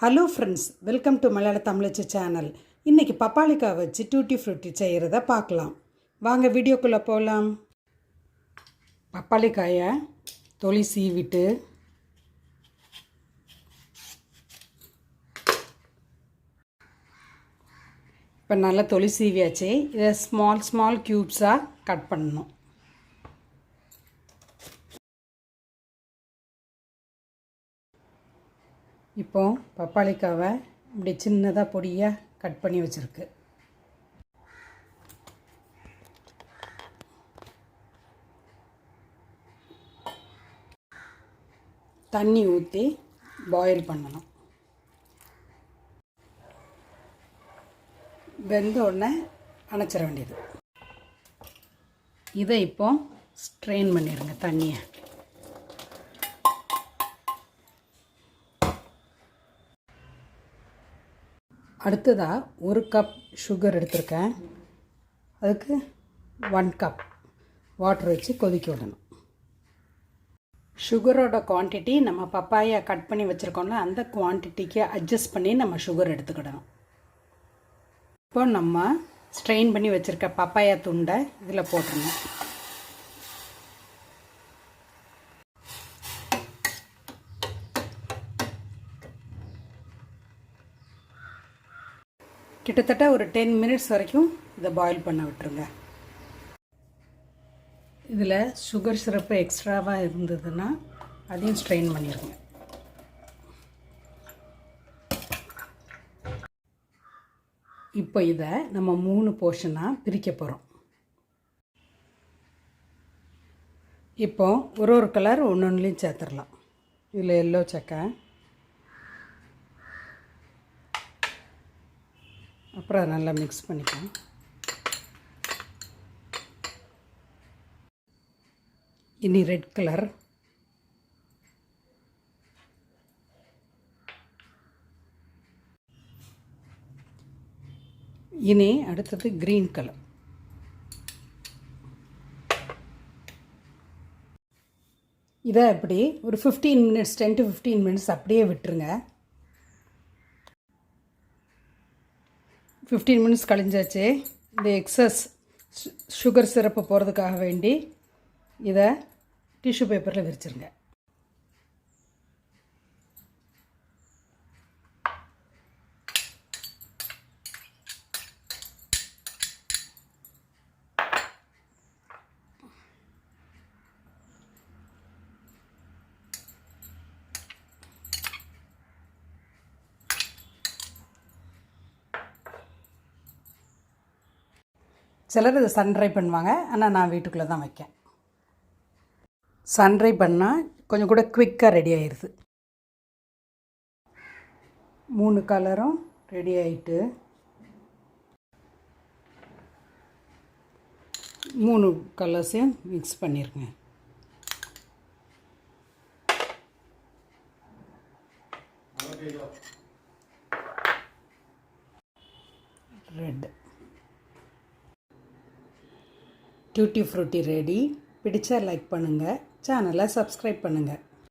Hello friends welcome to மலையாள தமிழச்சி channel இன்றைக்கி பப்பாளிக்காய் வச்சு டூட்டி ஃப்ரூட்டி செய்கிறத பார்க்கலாம். வாங்க வீடியோக்குள்ளே போகலாம் பப்பாளிக்காயை தொளி சீவிட்டு இப்போ நல்லா தொளி சீவியாச்சு. இதை ஸ்மால் ஸ்மால் க்யூப்ஸாக கட் பண்ணணும். இப்போ பப்பாளிக்காவை இப்படி சின்னதாக பொடியாக கட் பண்ணி வச்சுருக்கு. தண்ணி ஊற்றி பாயில் பண்ணணும். வெந்த உடனே அணைச்சிட வேண்டியது. இதை இப்போ ஸ்ட்ரெயின் பண்ணிடுங்க தண்ணியை. அடுத்ததாக ஒரு கப் சுகர் எடுத்திருக்கேன். அதுக்கு ஒன் கப் வாட்டர் வச்சு கொதிக்க விடணும். சுகரோட குவான்டிட்டி நம்ம பப்பாயா கட் பண்ணி வச்சுருக்கோம்ல அந்த குவான்டிட்டிக்கு அட்ஜஸ்ட் பண்ணி நம்ம சுகர் எடுத்துக்கிடணும். இப்போ நம்ம ஸ்ட்ரெயின் பண்ணி வச்சுருக்க பப்பாயா துண்டை இதில் போட்டுருணும் கிட்டத்தட்ட ஒரு டென் மினிட்ஸ் வரைக்கும் இதை பாயில் பண்ண விட்டுருங்க. இதில் சுகர் சிரப்பு எக்ஸ்ட்ராவாக இருந்ததுன்னா அதையும் ஸ்ட்ரெயின் பண்ணிடுங்க இப்போ இதை நம்ம மூணு போர்ஷனாக பிரிக்க போகிறோம் இப்போ ஒரு ஒரு கலர் ஒன்று ஒன்றுலையும் சேர்த்துடலாம் இதில் எல்லோ சக்கை அப்புறம் அதை நல்லா மிக்ஸ் பண்ணிக்கலாம். இனி ரெட் கலர் இனி அடுத்தது க்ரீன் கலர் இதை அப்படி ஒரு fifteen minutes ten to fifteen minutes அப்படியே விட்டுருங்க. ஃபிஃப்டீன் மினிட்ஸ் கழிஞ்சாச்சு. இந்த எக்ஸஸ் சுகர் சிரப்பு போகிறதுக்காக வேண்டி இதை டிஷ்யூ பேப்பரில் விரிச்சிருங்க. சிலர் இதை சன்ட்ரை பண்ணுவாங்க. ஆனால் நான் வீட்டுக்குள்ளே தான் வைக்கேன். சன்ட்ரை பண்ணால் கொஞ்சம் கூட குவிக்காக ரெடி ஆயிடுது மூணு கலரும் ரெடி ஆகிட்டு மூணு கலர்ஸையும் மிக்ஸ் பண்ணிடுங்க ரெட் டியூட்டி ஃப்ரூட்டி ரெடி பிடிச்சா லைக் பண்ணுங்கள் சேனலை சப்ஸ்கிரைப் பண்ணுங்கள்